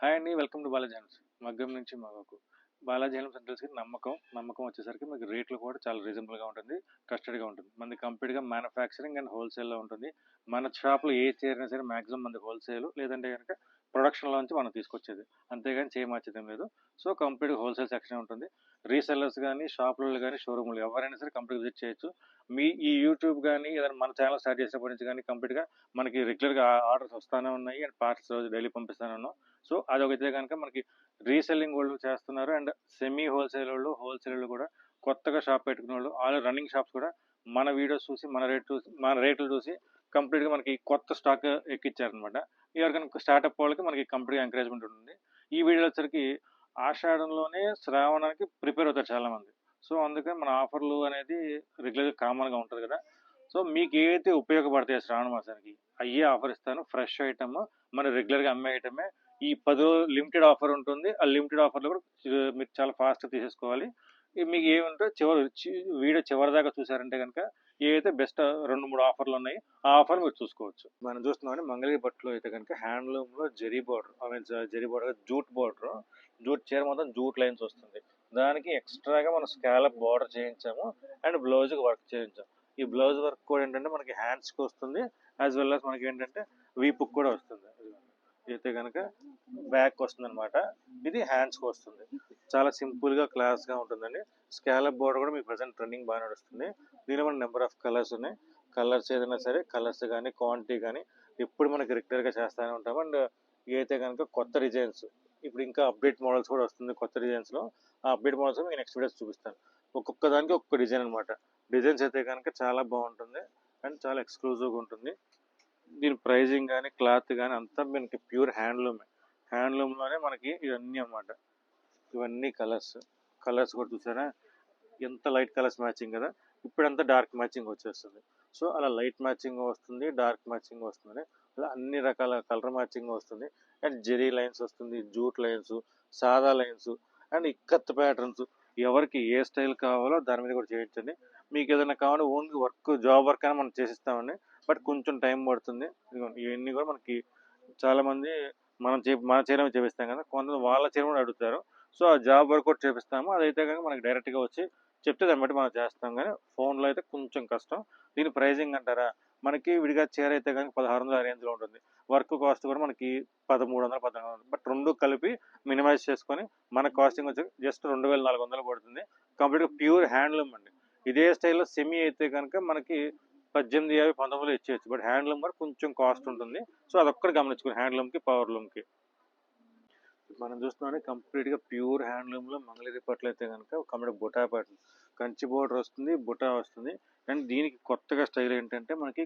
Hi అండి welcome to Balaji హెల్మ్స్ మగ్గం నుంచి మగకు. బాలాజీ హెల్మ్స్ అంటే తెలిసి నమ్మకం నమ్మకం వచ్చేసరికి మీకు రేట్లు కూడా చాలా రీజనబుల్గా ఉంటుంది ట్రస్టెడ్గా ఉంటుంది. మనది కంప్లీట్గా మ్యానుఫ్యాక్చరింగ్ అండ్ హోల్సేల్లో ఉంటుంది. మన షాప్లో ఏ చీరైనా సరే మ్యాక్సిమం మనది హోల్సేల్ లేదంటే కనుక ప్రొడక్షన్లో నుంచి మనం తీసుకొచ్చేది. అంతేగాని చేయమర్చేదేం లేదు. సో కంప్లీట్గా హోల్సేల్ సెక్షన్ ఉంటుంది. రీసెల్లర్స్ కానీ షాపులు కానీ షోరూములు ఎవరైనా సరే కంప్లీట్ విజిట్ చేయొచ్చు. మీ ఈ యూట్యూబ్ కానీ ఏదైనా మన ఛానల్ స్టార్ట్ చేసినప్పటి నుంచి కానీ కంప్లీట్గా మనకి రెగ్యులర్గా ఆర్డర్స్ వస్తూనే ఉన్నాయి. అండ్ పార్ట్స్ రోజు డైలీ పంపిస్తూనే ఉన్నాం. సో అదొకైతే కనుక మనకి రీసెల్లింగ్ వాళ్ళు చేస్తున్నారు. అండ్ సెమీ హోల్సేల్ వాళ్ళు హోల్సేల్ వాళ్ళు కూడా కొత్తగా షాప్ పెట్టుకున్న వాళ్ళు ఆల్ రన్నింగ్ షాప్స్ కూడా మన వీడియోస్ చూసి మన రేట్ చూసి మన రేట్లు చూసి కంప్లీట్గా మనకి కొత్త స్టాక్ ఎక్కిచ్చారనమాట. ఎవరికైనా స్టార్ట్అప్ వాళ్ళకి మనకి కంప్లీట్గా ఎంకరేజ్మెంట్ ఉంటుంది. ఈ వీడియో వచ్చరికి ఆషాఢంలోనే శ్రావణానికి ప్రిపేర్ అవుతారు చాలామంది. సో అందుకని మన ఆఫర్లు అనేది రెగ్యులర్గా కామన్గా ఉంటుంది కదా. సో మీకు ఏదైతే ఉపయోగపడతాయి శ్రావణ మాసానికి అయ్యే ఆఫర్ ఇస్తాను. ఫ్రెష్ ఐటమ్ మన రెగ్యులర్గా అమ్మే ఐటమే ఈ పది రోజులు లిమిటెడ్ ఆఫర్ ఉంటుంది. ఆ లిమిటెడ్ ఆఫర్లో కూడా మీరు చాలా ఫాస్ట్గా తీసేసుకోవాలి. మీకు మీకు ఏముంటే చివరి చి- వీడియో చివరి దాకా చూసారంటే కనుక ఏవైతే బెస్ట్ రెండు మూడు ఆఫర్లు ఉన్నాయి ఆ ఆఫర్ మీరు చూసుకోవచ్చు. మనం చూస్తున్నాం మంగళగిరి బట్టలు అయితే కనుక హ్యాండ్లూమ్లో zari border I mean zari border jute border jute చీర మొత్తం జూట్ లైన్స్ వస్తుంది. దానికి ఎక్స్ట్రాగా మనం స్కాలప్ బార్డర్ చేయించాము అండ్ బ్లౌజ్కి వర్క్ చేయించాము. ఈ బ్లౌజ్ వర్క్ కూడా ఏంటంటే మనకి హ్యాండ్స్కి వస్తుంది యాజ్ వెల్ as మనకి ఏంటంటే వీపుకి కూడా వస్తుంది. అయితే కనుక బ్యాక్ వస్తుంది అనమాట ఇది హ్యాండ్స్కి వస్తుంది. చాలా సింపుల్గా క్లాస్గా ఉంటుందండి. స్కాలప్ బోర్డర్ కూడా మీకు ప్రజెంట్ ట్రెండింగ్ బాగా నడుస్తుంది. దీనిలో మన నెంబర్ ఆఫ్ కలర్స్ ఉన్నాయి. కలర్స్ ఏదైనా సరే కలర్స్ కానీ క్వాంటిటీ కానీ ఎప్పుడు మనకి రెగ్యులర్గా చేస్తూనే ఉంటాం. అండ్ అయితే కనుక కొత్త డిజైన్స్ ఇప్పుడు ఇంకా అప్డేట్ మోడల్స్ కూడా వస్తుంది కొత్త డిజైన్స్లో ఆ అప్డేట్ మోడల్స్ మీకు నెక్స్ట్ వీడియోస్ చూపిస్తాను. ఒక్కొక్క దానికి ఒక్కొక్క డిజైన్ అనమాట డిజైన్స్ అయితే కనుక చాలా బాగుంటుంది. అండ్ చాలా ఎక్స్క్లూజివ్గా ఉంటుంది. దీని ప్రైజింగ్ కానీ క్లాత్ కానీ అంతా మనకి ప్యూర్ హ్యాండ్లూమే. హ్యాండ్లూమ్లోనే మనకి ఇవన్నీ అనమాట ఇవన్నీ కలర్స్. కలర్స్ కూడా చూసారా? ఎంత లైట్ కలర్స్ మ్యాచింగ్ కదా? ఇప్పుడంతా డార్క్ మ్యాచింగ్ వచ్చేస్తుంది. సో అలా లైట్ మ్యాచింగ్ వస్తుంది డార్క్ మ్యాచింగ్ వస్తుంది. అలా అన్ని రకాల కలర్ మ్యాచింగ్ వస్తుంది. అండ్ జెరీ లైన్స్ వస్తుంది జూట్ లైన్స్ సాదా లైన్స్ అండ్ ఇక్కత్ ప్యాటర్న్స్. ఎవరికి ఏ స్టైల్ కావాలో దాని మీద కూడా చేయించండి. మీకు ఏదైనా కావాలి ఓన్లీ వర్క్ జాబ్ వర్క్ అయినా మనం చేసిస్తామండి. బట్ కొంచెం టైం పడుతుంది. ఇవన్నీ కూడా మనకి చాలామంది మనం చే మన చీరమే చేపిస్తాం కదా? కొంతమంది వాళ్ళ చీర కూడా అడుగుతారు. సో ఆ జాబ్ వర్క్ కూడా చేపిస్తాము. అదైతే కనుక మనకి డైరెక్ట్గా వచ్చి చెప్తే దాన్ని బట్టి మనం చేస్తాం. కానీ ఫోన్లో అయితే కొంచెం కష్టం. దీని ప్రైజింగ్ అంటారా? మనకి విడిగా చీర అయితే కనుక పదహారు వందల రేంజ్లో ఉంటుంది. వర్క్ కాస్ట్ కూడా మనకి పదమూడు వందలు పద్నాలుగు వందలు. బట్ రెండు కలిపి మినిమైజ్ చేసుకొని మన కాస్టింగ్ వచ్చి జస్ట్ రెండు వేల నాలుగు వందలు పడుతుంది. కంప్లీట్గా ప్యూర్ హ్యాండ్లూమ్ అండి. ఇదే స్టైల్లో సెమీ అయితే కనుక మనకి పద్దెనిమిది యాభై పంతొమ్మిది ఇచ్చేయచ్చు. బట్ హ్యాండ్లూమ్ కూడా కొంచెం కాస్ట్ ఉంటుంది. సో అదొక్కటి గమనించుకుని హ్యాండ్లూమ్కి పవర్లూమ్కి. మనం చూస్తున్నాం కంప్లీట్గా ప్యూర్ హ్యాండ్లూమ్లో మంగళగిరి పట్లు అయితే కనుక complete buta pattern. Kanchi border వస్తుంది బుటా వస్తుంది. అండ్ దీనికి కొత్తగా స్టైల్ ఏంటంటే మనకి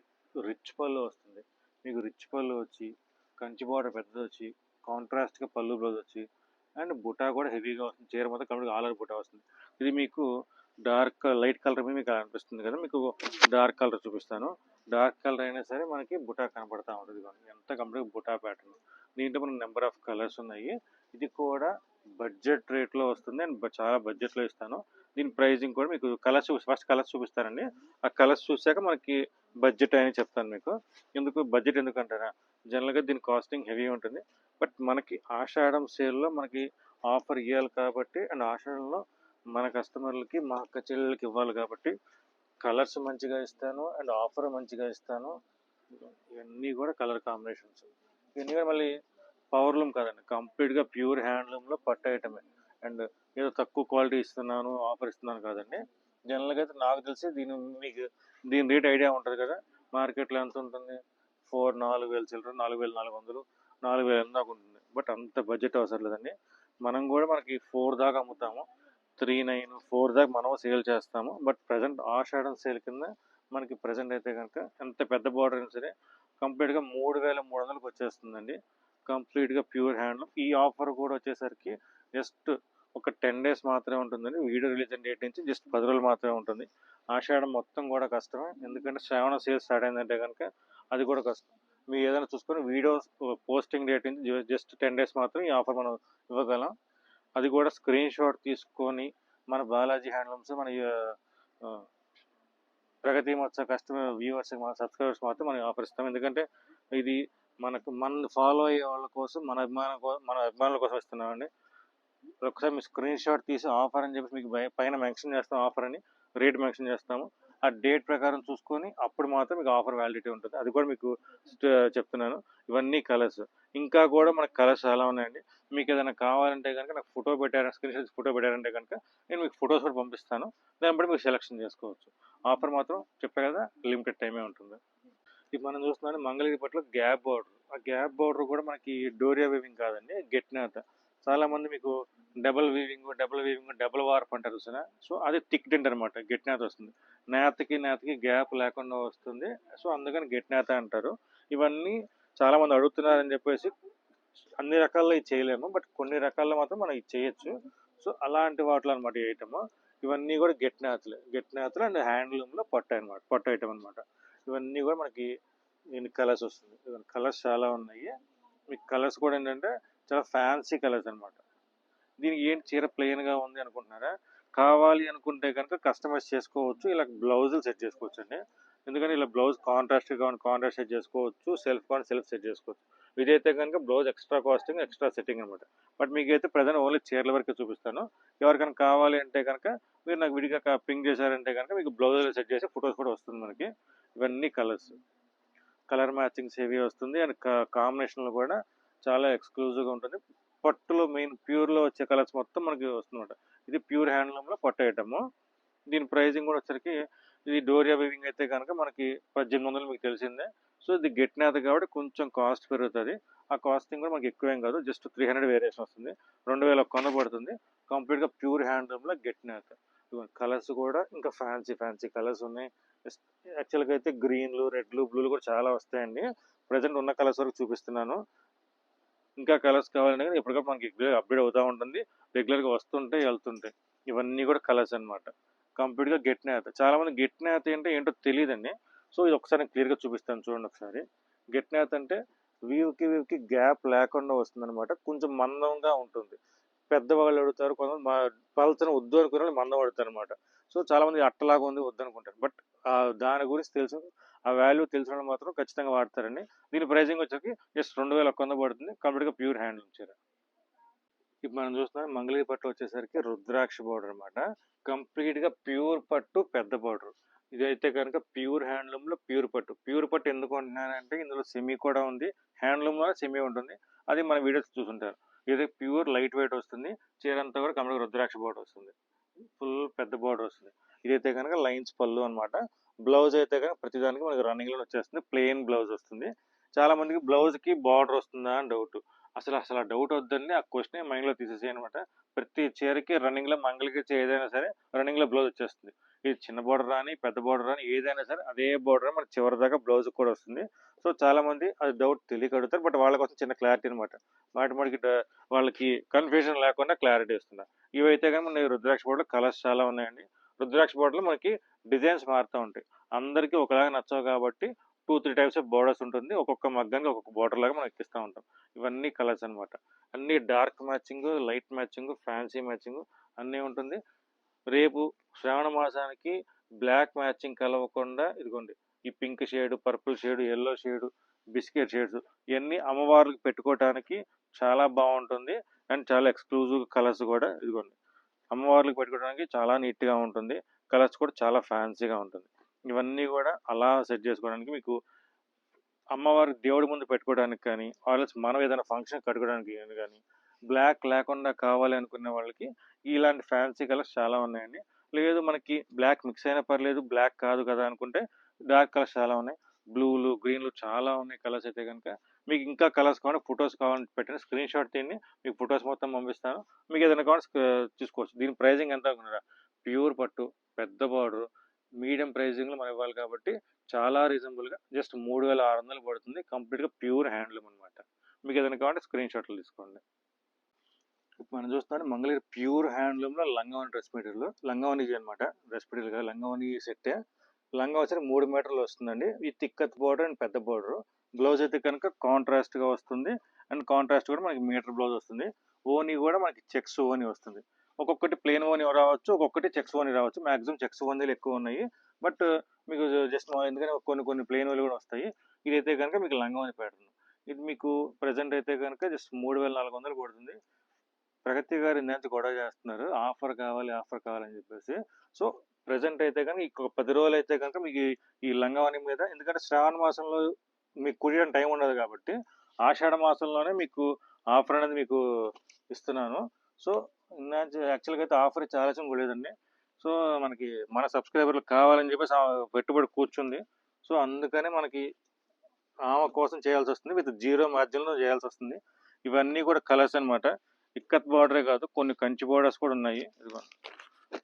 రిచ్ పళ్ళు వస్తుంది. మీకు రిచ్ పళ్ళు వచ్చి కంచి బోర్డర్ పెద్దది వచ్చి కాంట్రాస్ట్గా పళ్ళు బ్లౌజ్ వచ్చి అండ్ బుటా కూడా హెవీగా వస్తుంది. చీర మొత్తం కంప్లీట్ ఆలర్ బుటా వస్తుంది. ఇది మీకు డార్క్ లైట్ కలర్ మీద మీకు అనిపిస్తుంది కదా మీకు డార్క్ కలర్ చూపిస్తాను. డార్క్ కలర్ అయినా సరే మనకి బుటా కనపడతా ఉంటుంది. ఎంత కంప్లీట్ బుటా ప్యాటర్న్. దీంట్లో మనకి నెంబర్ ఆఫ్ కలర్స్ ఉన్నాయి. ఇది కూడా బడ్జెట్ రేట్లో వస్తుంది. అండ్ చాలా బడ్జెట్లో ఇస్తాను. దీని ప్రైజింగ్ కూడా మీకు కలర్స్ ఫస్ట్ కలర్స్ చూపిస్తానండి. ఆ కలర్స్ చూసాక మనకి బడ్జెట్ అని చెప్తాను మీకు. ఎందుకు బడ్జెట్ ఎందుకంటారా? జనరల్గా దీని కాస్టింగ్ హెవీ ఉంటుంది. బట్ మనకి ఆషాఢం సేల్లో మనకి ఆఫర్ ఇవ్వాలి కాబట్టి అండ్ ఆషాఢంలో మన కస్టమర్లకి మా అక్క చెల్లెలకి ఇవ్వాలి కాబట్టి కలర్స్ మంచిగా ఇస్తాను అండ్ ఆఫర్ మంచిగా ఇస్తాను. ఇవన్నీ కూడా కలర్ కాంబినేషన్స్ ఇవన్నీ కూడా మళ్ళీ పవర్ లూమ్ కాదండి. కంప్లీట్గా ప్యూర్ హ్యాండ్లూమ్లో పట్టు ఐటమే. అండ్ ఏదో తక్కువ క్వాలిటీ ఇస్తున్నాను ఆఫర్ ఇస్తున్నాను కాదండి. జనరల్గా అయితే నాకు తెలిసి దీని మీకు దీని రేట్ ఐడియా ఉంటుంది కదా. మార్కెట్లో ఎంత ఉంటుంది? ఫోర్ నాలుగు వేలు చిల్లర నాలుగు వేల నాలుగు వందలు నాలుగు వేల దాకా ఉంటుంది. బట్ అంత బడ్జెట్ అవసరం లేదండి. మనం కూడా మనకి ఫోర్ దాకా అమ్ముతాము. త్రీ నైన్ ఫోర్ దాకా మనం సేల్ చేస్తాము. బట్ ప్రజెంట్ ఆషాఢం సేల్ కింద మనకి ప్రజెంట్ అయితే కనుక ఎంత పెద్ద బార్డర్ అయినా సరే కంప్లీట్గా మూడు వేల మూడు వందలకు వచ్చేస్తుందండి. కంప్లీట్గా ప్యూర్ హ్యాండ్లూమ్. ఈ ఆఫర్ కూడా వచ్చేసరికి జస్ట్ ఒక టెన్ డేస్ మాత్రమే ఉంటుందండి. వీడియో రిలీజ్ డేట్ నుంచి జస్ట్ పది రోజులు మాత్రమే ఉంటుంది. ఆషాఢం మొత్తం కూడా కష్టమే. ఎందుకంటే శ్రావణ సేల్స్ స్టార్ట్ అయిందంటే కనుక అది కూడా కష్టం. మీరు ఏదైనా చూసుకొని వీడియో పోస్టింగ్ డేట్ నుంచి జస్ట్ టెన్ డేస్ మాత్రం ఈ ఆఫర్ మనం ఇవ్వగలం. అది కూడా స్క్రీన్ షాట్ తీసుకొని మన బాలాజీ హ్యాండ్లూమ్స్ మన ప్రగతి మత్స కస్టమర్ వ్యూవర్స్ మన సబ్స్క్రైబర్స్ మాత్రం మనం ఆఫర్ ఇస్తాం. ఎందుకంటే ఇది మనకు మన ఫాలో అయ్యే వాళ్ళ కోసం మన అభిమానం మన అభిమానుల కోసం ఇస్తున్నామండి. ఒకసారి మీ స్క్రీన్ షాట్ తీసి ఆఫర్ అని చెప్పి మీకు పైన మెన్షన్ చేస్తాం ఆఫర్ అని రేట్ మెన్షన్ చేస్తాము. ఆ డేట్ ప్రకారం చూసుకొని అప్పుడు మాత్రం మీకు ఆఫర్ వ్యాలిడిటీ ఉంటుంది. అది కూడా మీకు చెప్తున్నాను. ఇవన్నీ కలర్స్ ఇంకా కూడా మనకు కలర్స్ చాలా ఉన్నాయండి. మీకు ఏదైనా కావాలంటే కనుక నాకు ఫోటో పెట్టారు స్క్రీన్ షాట్ ఫోటో పెట్టారంటే కనుక నేను మీకు ఫొటోస్ కూడా పంపిస్తాను. దాన్ని బట్టి మీరు సెలెక్షన్ చేసుకోవచ్చు. ఆఫర్ మాత్రం చెప్పే కదా లిమిటెడ్ టైమే ఉంటుంది. ఇది మనం చూస్తున్నాం మంగళగిరి పట్ల గ్యాప్ బార్డర్. ఆ గ్యాప్ బార్డర్ కూడా మనకి డోరియా వీవింగ్ కాదండి గెట్నాథ చాలామంది చాలా మంది మీకు double weaving double weaving double warp అంటారు చూసినా సో అది టిక్ డెంట్ అనమాట గెట్నాథ వస్తుంది. నేతకి నేతకి గ్యాప్ లేకుండా వస్తుంది. సో అందుకని గెట్నాథ అంటారు. ఇవన్నీ చాలా మంది అడుగుతున్నారని చెప్పేసి అన్ని రకాల్లో ఇది చేయలేము బట్ కొన్ని రకాల్లో మాత్రం మనం ఇది చేయొచ్చు. సో అలాంటి వాటిలో అనమాట ఈ ఐటమ్. ఇవన్నీ కూడా గెట్ నేతలు గెట్ అండ్ హ్యాండ్లూమ్లో పట్టు అనమాట పట్టు ఐటమ్ అనమాట ఇవన్నీ కూడా మనకి దీని కలర్స్ వస్తుంది. కలర్స్ చాలా ఉన్నాయి. మీకు కలర్స్ కూడా ఏంటంటే చాలా ఫ్యాన్సీ కలర్స్ అన్నమాట. దీనికి ఏంటి చీర ప్లెయిన్గా ఉంది అనుకుంటున్నారా? కావాలి అనుకుంటే కనుక కస్టమైజ్ చేసుకోవచ్చు. ఇలా బ్లౌజులు సెట్ చేసుకోవచ్చు అండి ఎందుకంటే ఇలా బ్లౌజ్ కాంట్రాస్ట్ కావాలి కాంట్రాస్ట్ సెట్ చేసుకోవచ్చు. సెల్ఫ్ కావాలి సెల్ఫ్ సెట్ చేసుకోవచ్చు. ఇదైతే కనుక blouse extra costing extra setting అనమాట బట్ మీకైతే ప్రజెంట్ ఓన్లీ చీరల వరకే చూపిస్తాను. ఎవరికైనా కావాలి అంటే కనుక మీరు నాకు విడిగా పింక్ చేశారంటే కనుక మీకు బ్లౌజ్ సెట్ చేసి ఫొటోస్ కూడా వస్తుంది మనకి. ఇవన్నీ కలర్స్ కలర్ మ్యాచింగ్స్ హెవీ వస్తుంది అండ్ కాంబినేషన్లో కూడా చాలా ఎక్స్క్లూజివ్గా ఉంటుంది. పట్టులో మెయిన్ ప్యూర్లో వచ్చే కలర్స్ మొత్తం మనకి వస్తుందన్నమాట. ఇది ప్యూర్ హ్యాండ్లూమ్లో పట్టు ఐటము దీని ప్రైజింగ్ కూడా వచ్చరికి ఇది డోరియా వీవింగ్ అయితే కనుక మనకి పద్దెనిమిది వందలు మీకు తెలిసిందే. సో ఇది గెట్నాథ్ కాబట్టి కొంచెం కాస్ట్ పెరుగుతుంది. ఆ కాస్టింగ్ కూడా మనకి ఎక్కువేం కాదు. జస్ట్ త్రీ హండ్రెడ్ వేరియేషన్ వస్తుంది. రెండు వేల కొన పడుతుంది. కంప్లీట్గా ప్యూర్ హ్యాండ్లూమ్లో గెట్ కలర్స్ కూడా ఇంకా ఫ్యాన్సీ ఫ్యాన్సీ కలర్స్ ఉన్నాయి. యాక్చువల్గా అయితే గ్రీన్లు రెడ్లు బ్లూలు కూడా చాలా వస్తాయండి. ప్రజెంట్ ఉన్న కలర్స్ వరకు చూపిస్తున్నాను. ఇంకా కలర్స్ కావాలంటే కానీ ఎప్పటికప్పుడు మనకి అప్డేట్ అవుతూ ఉంటుంది. రెగ్యులర్గా వస్తుంటాయి వెళ్తుంటాయి ఇవన్నీ కూడా కలర్స్ అనమాట కంప్లీట్గా గెట్ నేత. చాలా మంది గెట్ నేత అంటే ఏంటో తెలియదండి సో ఇది ఒకసారి క్లియర్గా చూపిస్తాను చూడండి ఒకసారి. గెట్ నేత అంటే వీవ్కి వీవ్కి గ్యాప్ లేకుండా వస్తుంది అనమాట కొంచెం మందంగా ఉంటుంది. పెద్దవాళ్ళు అడుగుతారు కొంతమంది మా పల్చన వద్దు అనుకునే వాళ్ళు మందం అడుగుతారు అనమాట సో చాలామంది అట్టలాగా ఉంది వద్దు అనుకుంటారు. బట్ దాని గురించి తెలుసు. ఆ వాల్యూ తెలిసిన మాత్రం ఖచ్చితంగా వాడతారండి. దీని ప్రైజింగ్ వచ్చేసి జస్ట్ రెండు వేల ఒక్క వంద పడుతుంది. కంప్లీట్గా ప్యూర్ హ్యాండ్లూమ్ చీర. ఇప్పుడు మనం చూస్తున్నాం మంగళగిరి పట్టు వచ్చేసరికి రుద్రాక్ష బార్డర్ అనమాట కంప్లీట్గా ప్యూర్ పట్టు పెద్ద బార్డర్. ఇదైతే కనుక ప్యూర్ హ్యాండ్లూమ్లో ప్యూర్ పట్టు. ప్యూర్ పట్టు ఎందుకు అంటున్నానంటే ఇందులో సెమీ కూడా ఉంది. హ్యాండ్లూమ్లో సెమీ ఉంటుంది. అది మన వీడియోస్ చూసుంటారు. ఇది ప్యూర్ లైట్ వెయిట్ వస్తుంది చీర అంతా కూడా కంప్లీట్ రుద్రాక్ష బోర్డర్ వస్తుంది. ఫుల్ పెద్ద బోర్డర్ వస్తుంది. ఇదైతే కనుక లైన్స్ పళ్ళు అనమాట బ్లౌజ్ అయితే కనుక ప్రతిదానికి మనకి రన్నింగ్లో వచ్చేస్తుంది. ప్లెయిన్ బ్లౌజ్ వస్తుంది. చాలా మందికి బ్లౌజ్కి బార్డర్ వస్తుందా అని డౌట్ అసలు అసలు ఆ డౌట్ వద్దండి. ఆ క్వశ్చన్ మైండ్లో తీసేసేయనమాట అనమాట ప్రతి చీరకి రన్నింగ్లో మంగళకి ఏదైనా సరే రన్నింగ్లో బ్లౌజ్ వచ్చేస్తుంది. ఇది చిన్న బోర్డర్ రాని పెద్ద బోర్డర్ రాని ఏదైనా సరే అదే బోర్డర్ మన చివరి దాకా బ్లౌజ్ కూడా వస్తుంది. సో చాలా మంది అది డౌట్ తెలియక అడుగుతారు బట్ వాళ్ళ కోసం చిన్న క్లారిటీ అనమాట వాటి వాళ్ళకి కన్ఫ్యూజన్ లేకుండా క్లారిటీ ఇస్తున్నా ఇవైతే కానీ మన రుద్రాక్ష బోర్డులో కలర్స్ చాలా ఉన్నాయండి. రుద్రాక్ష బోర్డులో మనకి డిజైన్స్ మారుతూ ఉంటాయి. అందరికీ ఒకలాగా నచ్చవు కాబట్టి two three types of borders ఉంటుంది. ఒక్కొక్క మగ్గానికి ఒక్కొక్క బోర్డర్ లాగా మనం ఎక్కిస్తూ ఉంటాం. ఇవన్నీ కలర్స్ అనమాట అన్ని dark matching light matching fancy matching అన్నీ ఉంటుంది. రేపు శ్రావణ మాసానికి బ్లాక్ మ్యాచింగ్ కలవకుండా ఇదిగోండి ఈ pink shade purple shade yellow shade biscuit shades ఇవన్నీ అమ్మవార్లకు పెట్టుకోవటానికి చాలా బాగుంటుంది. అండ్ చాలా ఎక్స్క్లూజివ్ కలర్స్ కూడా ఇదిగోండి అమ్మవార్లకు పెట్టుకోవడానికి చాలా నీట్గా ఉంటుంది. కలర్స్ కూడా చాలా ఫ్యాన్సీగా ఉంటుంది. ఇవన్నీ కూడా అలా సెట్ చేసుకోవడానికి మీకు అమ్మవారి దేవుడి ముందు పెట్టుకోవడానికి కానీ ఆల్స్ మనం ఏదైనా ఫంక్షన్ కట్టుకోవడానికి కానీ బ్లాక్ లేకుండా కావాలి అనుకునే వాళ్ళకి ఇలాంటి ఫ్యాన్సీ కలర్స్ చాలా ఉన్నాయండి. లేదు మనకి బ్లాక్ మిక్స్ అయినా పర్లేదు బ్లాక్ కాదు కదా అనుకుంటే డార్క్ కలర్స్ చాలా ఉన్నాయి. బ్లూలు గ్రీన్లు చాలా ఉన్నాయి కలర్స్ అయితే కనుక. మీకు ఇంకా కలర్స్ కావాలి ఫొటోస్ కావాలని పెట్టండి. స్క్రీన్ షాట్ తీయండి. మీకు ఫొటోస్ మొత్తం పంపిస్తాను. మీకు ఏదైనా కావాలి చూసుకోవచ్చు. దీని ప్రైజింగ్ ఎంత అనుకున్నారా? ప్యూర్ పట్టు పెద్ద బార్డర్ మీడియం ప్రైజింగ్లో మనం ఇవ్వాలి కాబట్టి చాలా రీజనబుల్గా జస్ట్ మూడు వేల ఆరు వందలు పడుతుంది. కంప్లీట్గా ప్యూర్ హ్యాండ్లూమ్ అనమాట మీకు ఏదైనా కావాలంటే స్క్రీన్ షాట్లు తీసుకోండి. మనం చూస్తున్నాం మంగళగిరి ప్యూర్ హ్యాండ్లూమ్లో లంగావని డ్రెస్ మెటీరియల్ లంగావని అనమాట డ్రెస్ మెటీరియల్ కదా లంగావని సెట్టే లంగా వచ్చి మూడు మీటర్లు వస్తుందండి. ఈ తిక్కత్ బోర్డర్ అండ్ పెద్ద బోర్డర్ బ్లౌజ్ అయితే కనుక కాంట్రాస్ట్గా వస్తుంది. అండ్ కాంట్రాస్ట్ కూడా మనకి మీటర్ బ్లౌజ్ వస్తుంది. ఓనీ కూడా మనకి చెక్స్ ఓనీ వస్తుంది. ఒక్కొక్కటి ప్లేన్ ఓనీ రావచ్చు ఒక్కొక్కటి చెక్స్ ఓనీ రావచ్చు. మాక్సిమం చెక్స్ ఓనీలు ఎక్కువ ఉన్నాయి. బట్ మీకు జస్ట్ ఎందుకంటే కొన్ని కొన్ని ప్లేన్ ఓన్లు కూడా వస్తాయి. ఇదైతే కనుక మీకు లంగా ఓని ప్యాటర్న్ ఇది మీకు ప్రజెంట్ అయితే కనుక జస్ట్ మూడు వేల నాలుగు వందలు పడుతుంది. ప్రగతి గారు ఇందాక గొడవ చేస్తున్నారు. ఆఫర్ కావాలి ఆఫర్ కావాలని చెప్పేసి. సో ప్రజెంట్ అయితే కనుక ఇంకొక పది రోజులు అయితే కనుక మీకు ఈ- ఈ లంగావని మీద ఎందుకంటే శ్రావణ మాసంలో మీకు కుడియడం టైం ఉండదు కాబట్టి ఆషాఢ మాసంలోనే మీకు ఆఫర్ అనేది మీకు ఇస్తున్నాను. సో యాక్చువల్గా అయితే ఆఫర్ ఇచ్చే ఆలోచన కూడా లేదండి. సో మనకి మన సబ్స్క్రైబర్లు కావాలని చెప్పేసి ఆమె పెట్టుబడి కూర్చుంది. సో అందుకనే మనకి ఆమె కోసం చేయాల్సి వస్తుంది. విత్ జీరో మార్జిన్లో చేయాల్సి వస్తుంది. ఇవన్నీ కూడా కలర్స్ అనమాట ఇక్కత్ బార్డరే కాదు కొన్ని కంచి బార్డర్స్ కూడా ఉన్నాయి. ఇదిగో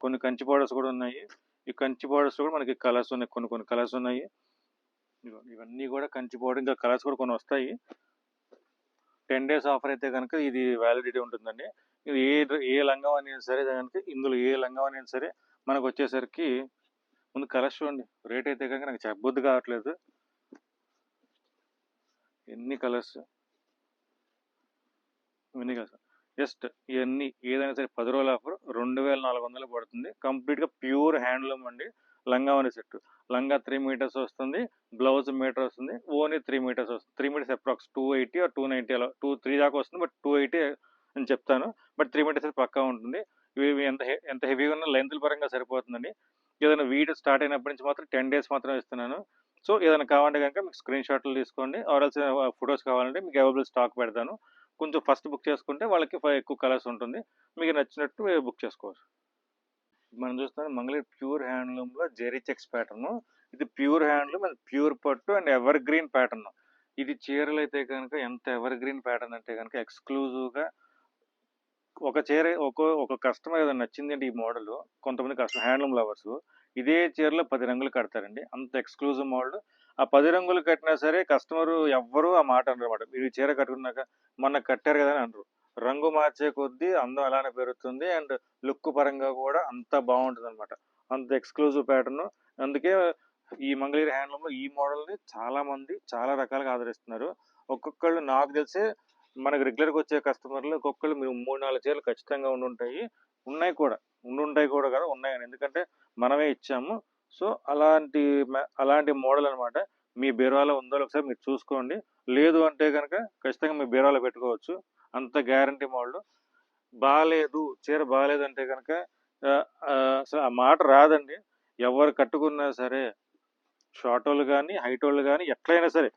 కొన్ని కంచి బార్డర్స్ కూడా ఉన్నాయి. ఈ కంచి బార్డర్స్ కూడా మనకి కలర్స్ ఉన్నాయి కొన్ని కొన్ని కలర్స్ ఉన్నాయి. ఇవన్నీ కూడా కంచి బార్డర్ ఇంకా కలర్స్ కూడా కొన్ని వస్తాయి. టెన్ డేస్ ఆఫర్ అయితే కనుక ఇది వ్యాలిడిటీ ఉంటుందండి. ఇది ఏ ఏ లంగం అనేది సరే కనుక ఇందులో ఏ లంగం అయినా సరే మనకు వచ్చేసరికి ముందు కలర్స్ చూడండి. రేట్ అయితే కనుక నాకు చెప్పొద్దు కావట్లేదు. ఎన్ని కలర్స్ ఎన్ని కలర్స్ జస్ట్ ఇవన్నీ ఏదైనా సరే పది రోజుల ఆఫర్ రెండు వేల నాలుగు వందలు పడుతుంది. కంప్లీట్గా ప్యూర్ హ్యాండ్లూమ్ అండి. లంగావని సెట్. లంగా త్రీ మీటర్స్ వస్తుంది. బ్లౌజ్ మీటర్ వస్తుంది. ఓన్లీ త్రీ మీటర్స్ వస్తుంది. Three metres approx two eighty two ninety అలా టూ త్రీ దాకా వస్తుంది. బట్ టూ ఎయిటీ అని చెప్తాను. బట్ త్రీ మీటర్స్ అయితే పక్కా ఉంటుంది. ఇవి ఎంత ఎంత హెవీగా ఉన్న లెంత్ల పరంగా సరిపోతుందండి. ఏదైనా వీడియో స్టార్ట్ అయినప్పటి నుంచి మాత్రం టెన్ డేస్ మాత్రమే ఇస్తున్నాను. సో ఏదైనా కావాలంటే కనుక మీకు స్క్రీన్ షాట్లు తీసుకోండి. ఆర్ఎల్స్ ఫొటోస్ కావాలంటే మీకు అవైలబుల్ స్టాక్ పెడతాను. కొంచెం ఫస్ట్ బుక్ చేసుకుంటే వాళ్ళకి ఎక్కువ కలర్స్ ఉంటుంది. మీకు నచ్చినట్టు బుక్ చేసుకోవచ్చు. మనం చూస్తున్నాం మంగళీర్ ప్యూర్ హ్యాండ్లూమ్లో జెరీ చెక్స్ ప్యాటర్న్. ఇది ప్యూర్ హ్యాండ్లూమ్ అండ్ ప్యూర్ పట్టు అండ్ ఎవర్ గ్రీన్ ప్యాటర్న్. ఇది చీరలు అయితే కనుక ఎంత ఎవర్ గ్రీన్ ప్యాటర్న్ అంటే కనుక ఎక్స్క్లూజివ్గా ఒక చీర ఒక ఒక కస్టమర్ ఏదైనా నచ్చింది అంటే ఈ మోడల్ కొంతమంది కస్టమర్ హ్యాండ్లూమ్ లవర్స్ ఇదే చీరలో పది రంగులు కడతారండి. అంత ఎక్స్క్లూజివ్ మోడల్. ఆ పది రంగులు కట్టినా సరే కస్టమర్ ఎవ్వరూ ఆ మాట అనమాట మీరు చీర కట్టుకున్నాక మొన్న కట్టారు కదా అని అనరు. రంగు మార్చే కొద్దీ అందం అలానే పెరుగుతుంది అండ్ లుక్ పరంగా కూడా అంత బాగుంటుంది అనమాట అంత ఎక్స్క్లూజివ్ ప్యాటర్న్. అందుకే ఈ మంగళగిరి హ్యాండ్లూమ్ ఈ మోడల్ని చాలామంది చాలా రకాలుగా ఆదరిస్తున్నారు. ఒక్కొక్కళ్ళు నాకు తెలిసే మనకు రెగ్యులర్గా వచ్చే కస్టమర్లు ఒక్కొక్కళ్ళు మీరు మూడు నాలుగు చీరలు ఖచ్చితంగా ఉండుంటాయి. ఉన్నాయి కూడా. ఉండుంటాయి కూడా కదా ఉన్నాయి ఎందుకంటే మనమే ఇచ్చాము. సో అలాంటి అలాంటి మోడల్ అనమాట మీ బీరువాలో ఉందో ఒకసారి మీరు చూసుకోండి. లేదు అంటే కనుక ఖచ్చితంగా మీ బీరువాలో పెట్టుకోవచ్చు. అంత గ్యారంటీ మోడల్. బాగాలేదు చీర బాగాలేదు అంటే కనుక ఆ, అసలు ఆ మాట రాదండి. ఎవరు కట్టుకున్నా సరే షార్ట్ వాళ్ళు కానీ హైట్ వాళ్ళు కానీ ఎట్లయినా సరే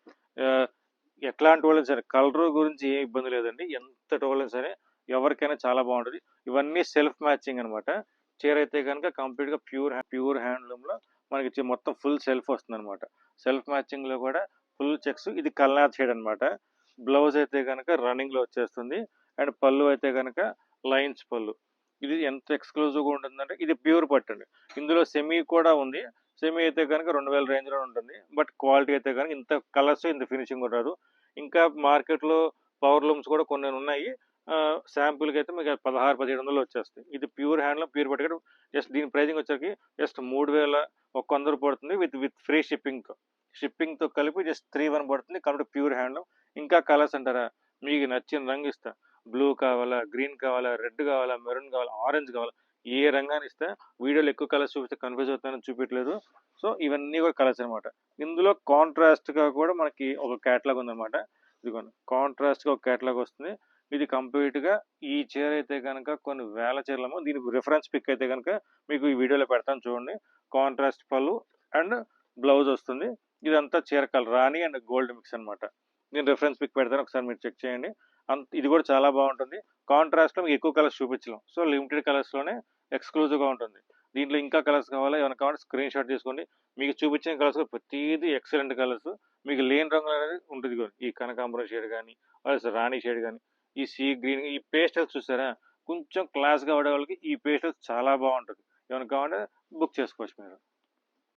ఎట్లాంటి వాళ్ళని సరే కలర్ గురించి ఏ ఇబ్బంది లేదండి. ఎంతటి వాళ్ళని సరే ఎవరికైనా చాలా బాగుంటుంది. ఇవన్నీ సెల్ఫ్ మ్యాచింగ్ అనమాట. చీర అయితే కనుక కంప్లీట్గా ప్యూర్ ప్యూర్ హ్యాండ్లూమ్లో మనకి మొత్తం ఫుల్ సెల్ఫ్ వస్తుంది అనమాట సెల్ఫ్ మ్యాచింగ్లో కూడా ఫుల్ చెక్స్. ఇది కల్నాథ్ షేడ్ అనమాట బ్లౌజ్ అయితే కనుక రన్నింగ్లో వచ్చేస్తుంది. అండ్ పళ్ళు అయితే కనుక లైన్స్ పళ్ళు. ఇది ఎంత ఎక్స్క్లూజివ్గా ఉంటుందంటే ఇది ప్యూర్ పట్టు అండి ఇందులో సెమీ కూడా ఉంది. సెమీ అయితే కనుక రెండు వేల రేంజ్లో ఉంటుంది. బట్ క్వాలిటీ అయితే కనుక ఇంత కలర్స్ ఇంత ఫినిషింగ్ ఉంటారు ఇంకా మార్కెట్లో పవర్ లూమ్స్ కూడా కొన్ని ఉన్నాయి. శాంపుల్కి అయితే మీకు పదహారు పదిహేడు వందలు వచ్చేస్తాయి. ఇది ప్యూర్ హ్యాండ్లో ప్యూర్ పట్టుకుంటే జస్ట్ దీని ప్రైజింగ్ వచ్చరికి జస్ట్ మూడు వేల ఒక వందలు పడుతుంది విత్ విత్ ఫ్రీ షిప్పింగ్తో షిప్పింగ్తో కలిపి జస్ట్ త్రీ వన్ పడుతుంది. కాబట్టి ప్యూర్ హ్యాండ్లో. ఇంకా కలర్స్ అంటారా? మీకు నచ్చిన రంగు ఇస్తా. బ్లూ కావాలా గ్రీన్ కావాలా రెడ్ కావాలా మెరూన్ కావాలా ఆరెంజ్ కావాలా ఏ రంగాన్ని ఇస్తే వీడియోలో ఎక్కువ కలర్స్ చూపిస్తే కన్ఫ్యూజ్ అవుతానని చూపించలేదు సో ఇవన్నీ కూడా కలర్స్ అనమాట ఇందులో కాంట్రాస్ట్గా కూడా మనకి ఒక కేటలాగ్ ఉందన్నమాట. ఇదిగోండి. కాంట్రాస్ట్గా ఒక కేటలాగ్ వస్తుంది. ఇది కంప్లీట్గా ఈ చీర అయితే కనుక కొన్ని వేల చీరలము దీనికి రిఫరెన్స్ పిక్ అయితే కనుక మీకు ఈ వీడియోలో పెడతాను చూడండి. కాంట్రాస్ట్ పళ్ళు అండ్ బ్లౌజ్ వస్తుంది. ఇదంతా చీర కలర్ రాణి అండ్ గోల్డ్ మిక్స్ అన్నమాట. నేను రిఫరెన్స్ పిక్ పెడతాను ఒకసారి మీరు చెక్ చేయండి. అంత ఇది కూడా చాలా బాగుంటుంది. కాంట్రాస్ట్లో మీకు ఎక్కువ కలర్స్ చూపించలేం. సో లిమిటెడ్ కలర్స్లోనే ఎక్స్క్లూజివ్గా ఉంటుంది. దీంట్లో ఇంకా కలర్స్ కావాలా? ఏమైనా కావాలంటే స్క్రీన్ షాట్ తీసుకోండి. మీకు చూపించిన కలర్స్ ప్రతిదీ ఎక్సలెంట్ కలర్స్ మీకు లేని రంగు అనేది ఉంటుంది కూడా. ఈ కనకాంబరం షేడ్ కానీ రాణి షేడ్ కానీ. ఈ సీ గ్రీన్ ఈ పేస్టల్స్ చూసారా? కొంచెం క్లాస్గా పడే వాళ్ళకి ఈ పేస్టల్స్ చాలా బాగుంటుంది. ఏమైనా కావాలంటే బుక్ చేసుకోవచ్చు మీరు.